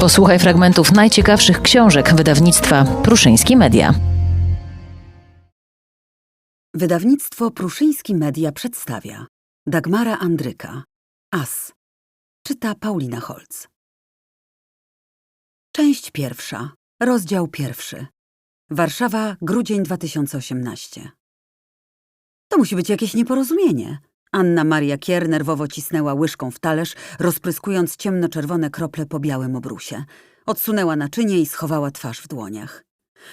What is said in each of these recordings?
Posłuchaj fragmentów najciekawszych książek wydawnictwa Pruszyński Media. Wydawnictwo Pruszyński Media przedstawia Dagmara Andryka. As. Czyta Paulina Holc. Część pierwsza. Rozdział pierwszy. Warszawa, grudzień 2018 To musi być jakieś nieporozumienie. Anna Maria Kier nerwowo cisnęła łyżką w talerz, rozpryskując ciemnoczerwone krople po białym obrusie. Odsunęła naczynie i schowała twarz w dłoniach.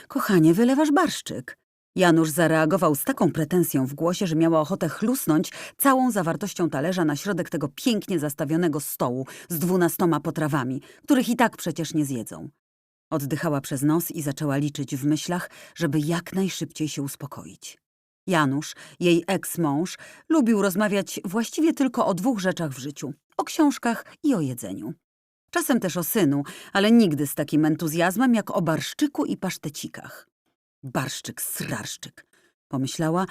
Kochanie, wylewasz barszczyk. Janusz zareagował z taką pretensją w głosie, że miała ochotę chlusnąć całą zawartością talerza na środek tego pięknie zastawionego stołu z dwunastoma potrawami, których i tak przecież nie zjedzą. Oddychała przez nos i zaczęła liczyć w myślach, żeby jak najszybciej się uspokoić. Janusz, jej eks-mąż, lubił rozmawiać właściwie tylko o dwóch rzeczach w życiu – o książkach i o jedzeniu. Czasem też o synu, ale nigdy z takim entuzjazmem jak o barszczyku i pasztecikach. Barszczyk, srarszczyk, pomyślała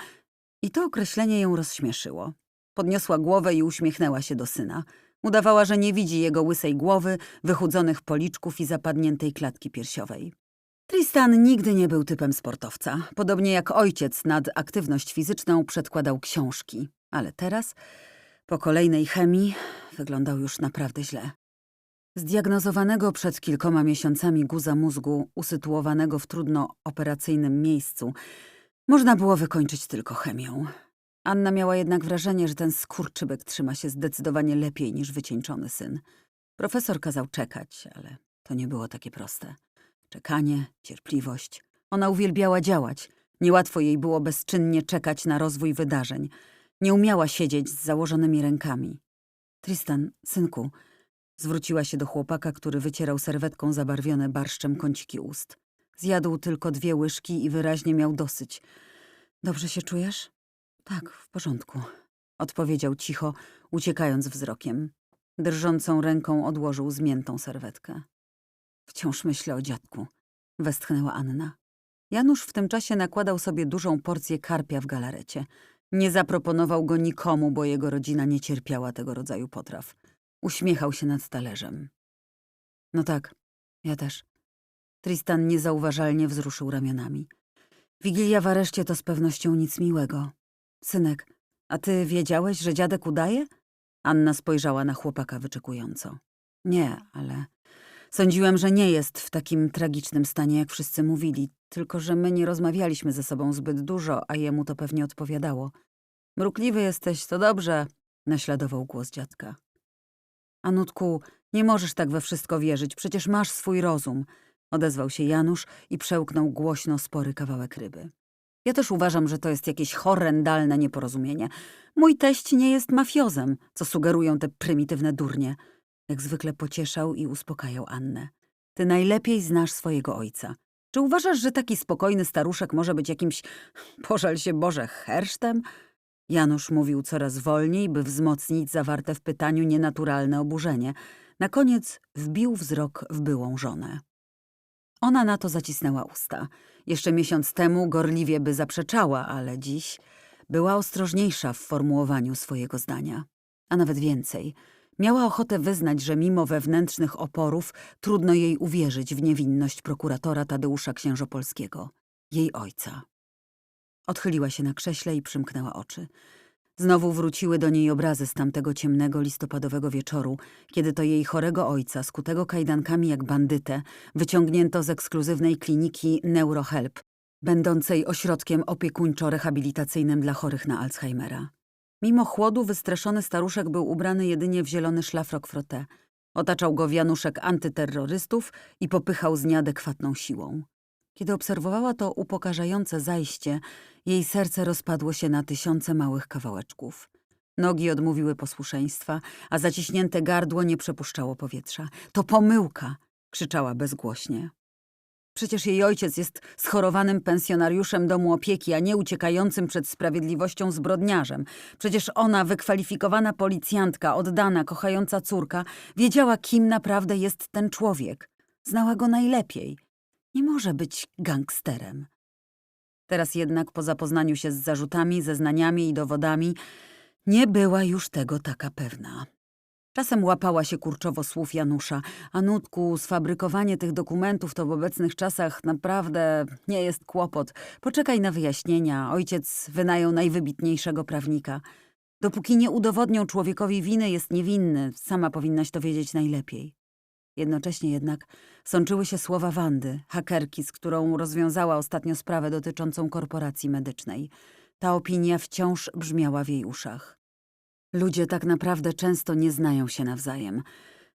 i to określenie ją rozśmieszyło. Podniosła głowę i uśmiechnęła się do syna. Udawała, że nie widzi jego łysej głowy, wychudzonych policzków i zapadniętej klatki piersiowej. Tristan nigdy nie był typem sportowca. Podobnie jak ojciec nad aktywność fizyczną przedkładał książki. Ale teraz, po kolejnej chemii, wyglądał już naprawdę źle. Zdiagnozowanego przed kilkoma miesiącami guza mózgu, usytuowanego w trudno operacyjnym miejscu, można było wykończyć tylko chemią. Anna miała jednak wrażenie, że ten skurczybyk trzyma się zdecydowanie lepiej niż wycieńczony syn. Profesor kazał czekać, ale to nie było takie proste. Czekanie, cierpliwość. Ona uwielbiała działać. Niełatwo jej było bezczynnie czekać na rozwój wydarzeń. Nie umiała siedzieć z założonymi rękami. Tristan, synku, zwróciła się do chłopaka, który wycierał serwetką zabarwione barszczem kąciki ust. Zjadł tylko dwie łyżki i wyraźnie miał dosyć. Dobrze się czujesz? Tak, w porządku, odpowiedział cicho, uciekając wzrokiem. Drżącą ręką odłożył zmiętą serwetkę. Wciąż myślę o dziadku, westchnęła Anna. Janusz w tym czasie nakładał sobie dużą porcję karpia w galarecie. Nie zaproponował go nikomu, bo jego rodzina nie cierpiała tego rodzaju potraw. Uśmiechał się nad talerzem. No tak, ja też. Tristan niezauważalnie wzruszył ramionami. Wigilia w areszcie to z pewnością nic miłego. Synek, a ty wiedziałeś, że dziadek udaje? Anna spojrzała na chłopaka wyczekująco. Nie, ale sądziłem, że nie jest w takim tragicznym stanie, jak wszyscy mówili, tylko że my nie rozmawialiśmy ze sobą zbyt dużo, a jemu to pewnie odpowiadało. Mrukliwy jesteś, to dobrze, naśladował głos dziadka. Anutku, nie możesz tak we wszystko wierzyć, przecież masz swój rozum, odezwał się Janusz i przełknął głośno spory kawałek ryby. Ja też uważam, że to jest jakieś horrendalne nieporozumienie. Mój teść nie jest mafiozem, co sugerują te prymitywne durnie. Jak zwykle pocieszał i uspokajał Annę. Ty najlepiej znasz swojego ojca. Czy uważasz, że taki spokojny staruszek może być jakimś, pożal się Boże, hersztem? Janusz mówił coraz wolniej, by wzmocnić zawarte w pytaniu nienaturalne oburzenie. Na koniec wbił wzrok w byłą żonę. Ona na to zacisnęła usta. Jeszcze miesiąc temu gorliwie by zaprzeczała, ale dziś była ostrożniejsza w formułowaniu swojego zdania. A nawet więcej. Miała ochotę wyznać, że mimo wewnętrznych oporów trudno jej uwierzyć w niewinność prokuratora Tadeusza Księżopolskiego, jej ojca. Odchyliła się na krześle i przymknęła oczy. Znowu wróciły do niej obrazy z tamtego ciemnego listopadowego wieczoru, kiedy to jej chorego ojca, skutego kajdankami jak bandytę, wyciągnięto z ekskluzywnej kliniki Neurohelp, będącej ośrodkiem opiekuńczo-rehabilitacyjnym dla chorych na Alzheimera. Mimo chłodu wystraszony staruszek był ubrany jedynie w zielony szlafrok frotté. Otaczał go wianuszek antyterrorystów i popychał z nieadekwatną siłą. Kiedy obserwowała to upokarzające zajście, jej serce rozpadło się na tysiące małych kawałeczków. Nogi odmówiły posłuszeństwa, a zaciśnięte gardło nie przepuszczało powietrza. To pomyłka! krzyczała bezgłośnie. Przecież jej ojciec jest schorowanym pensjonariuszem domu opieki, a nie uciekającym przed sprawiedliwością zbrodniarzem. Przecież ona, wykwalifikowana policjantka, oddana, kochająca córka, wiedziała, kim naprawdę jest ten człowiek. Znała go najlepiej. Nie może być gangsterem. Teraz jednak po zapoznaniu się z zarzutami, zeznaniami i dowodami nie była już tego taka pewna. Czasem łapała się kurczowo słów Janusza. A nutku, sfabrykowanie tych dokumentów to w obecnych czasach naprawdę nie jest kłopot. Poczekaj na wyjaśnienia. Ojciec wynajął najwybitniejszego prawnika. Dopóki nie udowodnią człowiekowi winy, jest niewinny. Sama powinnaś to wiedzieć najlepiej. Jednocześnie jednak sączyły się słowa Wandy, hakerki, z którą rozwiązała ostatnio sprawę dotyczącą korporacji medycznej. Ta opinia wciąż brzmiała w jej uszach. Ludzie tak naprawdę często nie znają się nawzajem,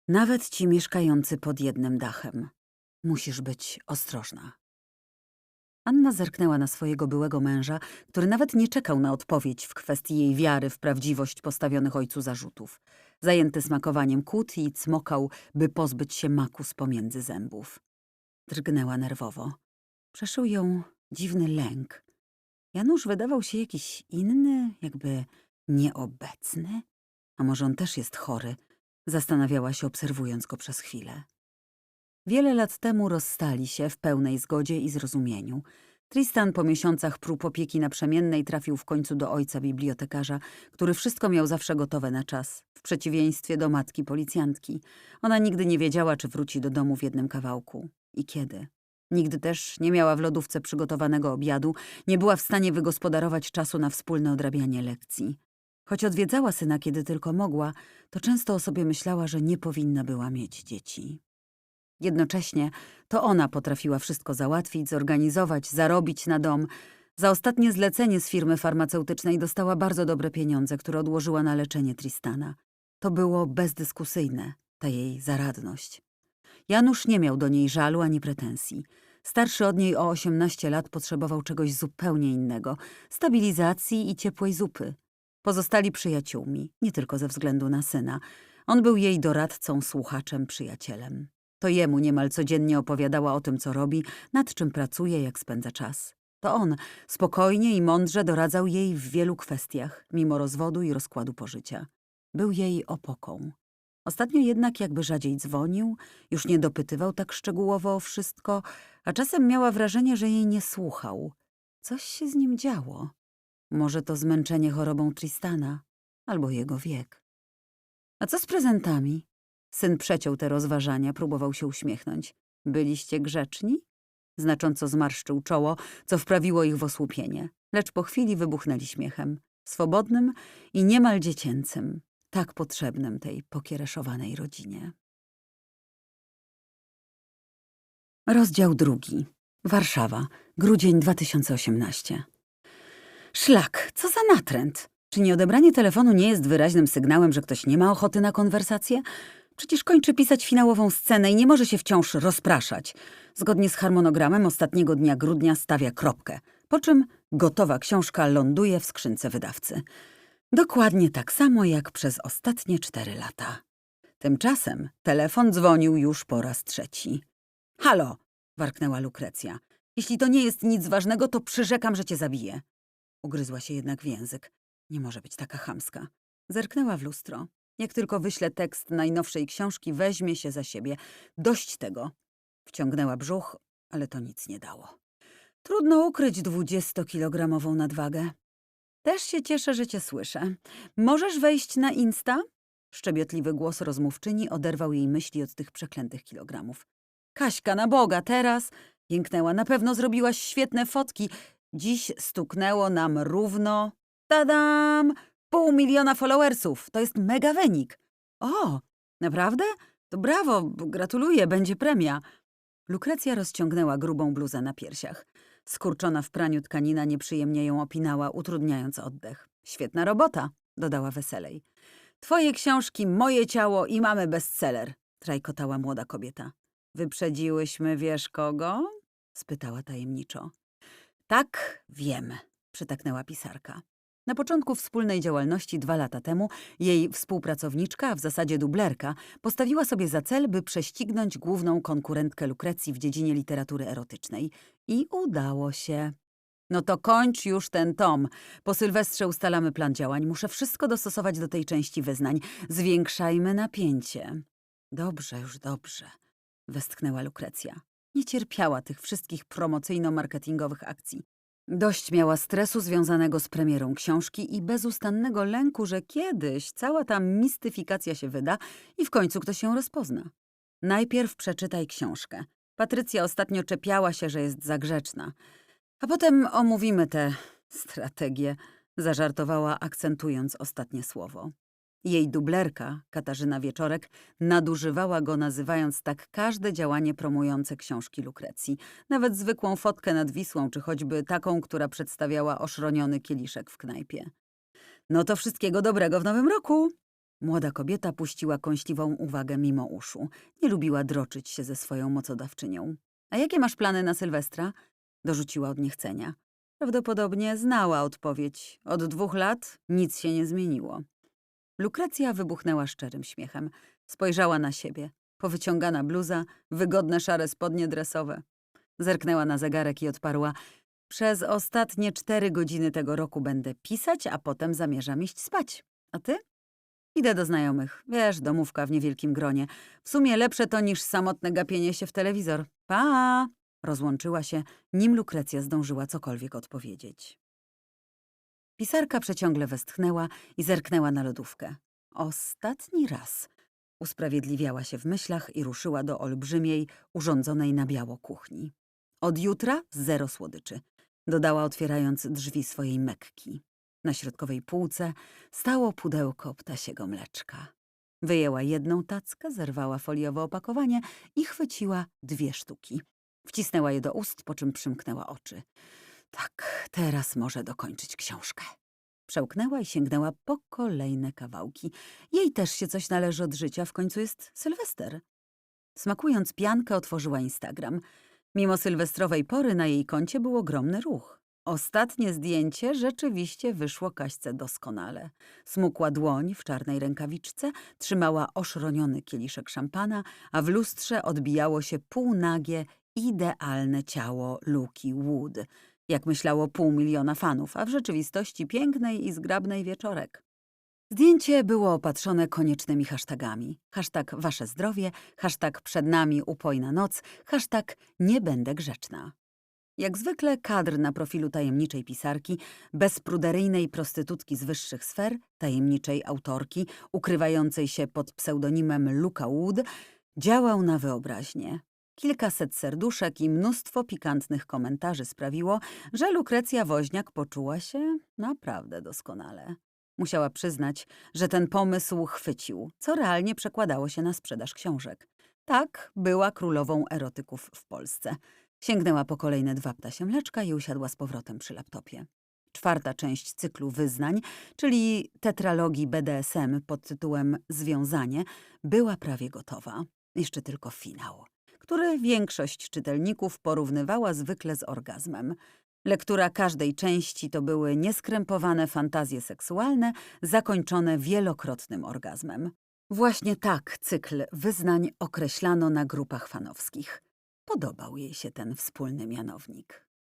nawet ci mieszkający pod jednym dachem. Musisz być ostrożna. Anna zerknęła na swojego byłego męża, który nawet nie czekał na odpowiedź w kwestii jej wiary w prawdziwość postawionych ojcu zarzutów. Zajęty smakowaniem kłód i cmokał, by pozbyć się maku z pomiędzy zębów. Drgnęła nerwowo. Przeszył ją dziwny lęk. Janusz wydawał się jakiś inny, jakby nieobecny. A może on też jest chory? Zastanawiała się, obserwując go przez chwilę. Wiele lat temu rozstali się w pełnej zgodzie i zrozumieniu. Tristan po miesiącach prób opieki naprzemiennej trafił w końcu do ojca bibliotekarza, który wszystko miał zawsze gotowe na czas, w przeciwieństwie do matki policjantki. Ona nigdy nie wiedziała, czy wróci do domu w jednym kawałku i kiedy. Nigdy też nie miała w lodówce przygotowanego obiadu, nie była w stanie wygospodarować czasu na wspólne odrabianie lekcji. Choć odwiedzała syna, kiedy tylko mogła, to często o sobie myślała, że nie powinna była mieć dzieci. Jednocześnie to ona potrafiła wszystko załatwić, zorganizować, zarobić na dom. Za ostatnie zlecenie z firmy farmaceutycznej dostała bardzo dobre pieniądze, które odłożyła na leczenie Tristana. To było bezdyskusyjne, ta jej zaradność. Janusz nie miał do niej żalu ani pretensji. Starszy od niej o 18 lat potrzebował czegoś zupełnie innego stabilizacji i ciepłej zupy. Pozostali przyjaciółmi, nie tylko ze względu na syna. On był jej doradcą, słuchaczem, przyjacielem. To jemu niemal codziennie opowiadała o tym, co robi, nad czym pracuje, jak spędza czas. To on spokojnie i mądrze doradzał jej w wielu kwestiach, mimo rozwodu i rozkładu pożycia. Był jej opoką. Ostatnio jednak jakby rzadziej dzwonił, już nie dopytywał tak szczegółowo o wszystko, a czasem miała wrażenie, że jej nie słuchał. Coś się z nim działo. Może to zmęczenie chorobą Tristana, albo jego wiek. A co z prezentami? Syn przeciął te rozważania, próbował się uśmiechnąć. Byliście grzeczni? Znacząco zmarszczył czoło, co wprawiło ich w osłupienie, lecz po chwili wybuchnęli śmiechem. Swobodnym i niemal dziecięcym, tak potrzebnym tej pokiereszowanej rodzinie. Rozdział drugi. Warszawa, grudzień 2018. Szlak, co za natręt! Czy nieodebranie telefonu nie jest wyraźnym sygnałem, że ktoś nie ma ochoty na konwersację? Przecież kończy pisać finałową scenę i nie może się wciąż rozpraszać. Zgodnie z harmonogramem ostatniego dnia grudnia stawia kropkę, po czym gotowa książka ląduje w skrzynce wydawcy. Dokładnie tak samo jak przez ostatnie cztery lata. Tymczasem telefon dzwonił już po raz trzeci. Halo! warknęła Lukrecja. Jeśli to nie jest nic ważnego, to przyrzekam, że cię zabiję. Ugryzła się jednak w język. Nie może być taka chamska. Zerknęła w lustro. Jak tylko wyślę tekst najnowszej książki, weźmie się za siebie. Dość tego. Wciągnęła brzuch, ale to nic nie dało. Trudno ukryć dwudziestokilogramową nadwagę. Też się cieszę, że cię słyszę. Możesz wejść na Insta? Szczebiotliwy głos rozmówczyni oderwał jej myśli od tych przeklętych kilogramów. Kaśka, na Boga, teraz! Jęknęła. Na pewno zrobiłaś świetne fotki. Dziś stuknęło nam równo... Tadam! Pół miliona followersów. To jest mega wynik. O, naprawdę? To brawo, gratuluję, będzie premia. Lukrecja rozciągnęła grubą bluzę na piersiach. Skurczona w praniu tkanina nieprzyjemnie ją opinała, utrudniając oddech. Świetna robota, dodała weselej. Twoje książki, moje ciało i mamy bestseller, trajkotała młoda kobieta. Wyprzedziłyśmy wiesz kogo? spytała tajemniczo. Tak, wiem, przytaknęła pisarka. Na początku wspólnej działalności dwa lata temu jej współpracowniczka, a w zasadzie dublerka, postawiła sobie za cel, by prześcignąć główną konkurentkę Lukrecji w dziedzinie literatury erotycznej. I udało się. No to kończ już ten tom. Po Sylwestrze ustalamy plan działań. Muszę wszystko dostosować do tej części wyznań. Zwiększajmy napięcie. Dobrze, już dobrze, westchnęła Lukrecja. Nie cierpiała tych wszystkich promocyjno-marketingowych akcji. Dość miała stresu związanego z premierą książki i bezustannego lęku, że kiedyś cała ta mistyfikacja się wyda i w końcu ktoś ją rozpozna. Najpierw przeczytaj książkę. Patrycja ostatnio czepiała się, że jest za grzeczna. A potem omówimy tę strategię, zażartowała, akcentując ostatnie słowo. Jej dublerka, Katarzyna Wieczorek, nadużywała go, nazywając tak każde działanie promujące książki Lukrecji. Nawet zwykłą fotkę nad Wisłą, czy choćby taką, która przedstawiała oszroniony kieliszek w knajpie. No to wszystkiego dobrego w nowym roku! Młoda kobieta puściła kąśliwą uwagę mimo uszu. Nie lubiła droczyć się ze swoją mocodawczynią. A jakie masz plany na Sylwestra? Dorzuciła od niechcenia. Prawdopodobnie znała odpowiedź. Od dwóch lat nic się nie zmieniło. Lukrecja wybuchnęła szczerym śmiechem. Spojrzała na siebie. Powyciągana bluza, wygodne szare spodnie dresowe. Zerknęła na zegarek i odparła. Przez ostatnie cztery godziny tego roku będę pisać, a potem zamierzam iść spać. A ty? Idę do znajomych. Wiesz, domówka w niewielkim gronie. W sumie lepsze to niż samotne gapienie się w telewizor. Pa! Rozłączyła się, nim Lukrecja zdążyła cokolwiek odpowiedzieć. Pisarka przeciągle westchnęła i zerknęła na lodówkę. Ostatni raz. Usprawiedliwiała się w myślach i ruszyła do olbrzymiej, urządzonej na biało kuchni. Od jutra zero słodyczy, dodała otwierając drzwi swojej mekki. Na środkowej półce stało pudełko ptasiego mleczka. Wyjęła jedną tackę, zerwała foliowe opakowanie i chwyciła dwie sztuki. Wcisnęła je do ust, po czym przymknęła oczy. Tak, teraz może dokończyć książkę. Przełknęła i sięgnęła po kolejne kawałki. Jej też się coś należy od życia, w końcu jest Sylwester. Smakując piankę, otworzyła Instagram. Mimo sylwestrowej pory na jej koncie był ogromny ruch. Ostatnie zdjęcie rzeczywiście wyszło Kaśce doskonale. Smukła dłoń w czarnej rękawiczce, trzymała oszroniony kieliszek szampana, a w lustrze odbijało się półnagie, idealne ciało Luki Wood. Jak myślało pół miliona fanów, a w rzeczywistości pięknej i zgrabnej wieczorek. Zdjęcie było opatrzone koniecznymi hashtagami. Hashtag wasze zdrowie, hashtag przed nami upojna noc, hashtag nie będę grzeczna. Jak zwykle kadr na profilu tajemniczej pisarki, bezpruderyjnej prostytutki z wyższych sfer, tajemniczej autorki, ukrywającej się pod pseudonimem Luka Wood, działał na wyobraźnię. Kilkaset serduszek i mnóstwo pikantnych komentarzy sprawiło, że Lukrecja Woźniak poczuła się naprawdę doskonale. Musiała przyznać, że ten pomysł chwycił, co realnie przekładało się na sprzedaż książek. Tak, była królową erotyków w Polsce. Sięgnęła po kolejne dwa ptasie mleczka i usiadła z powrotem przy laptopie. Czwarta część cyklu wyznań, czyli tetralogii BDSM pod tytułem Związanie, była prawie gotowa. Jeszcze tylko finał, który większość czytelników porównywała zwykle z orgazmem. Lektura każdej części to były nieskrępowane fantazje seksualne, zakończone wielokrotnym orgazmem. Właśnie tak cykl wyznań określano na grupach fanowskich. Podobał jej się ten wspólny mianownik.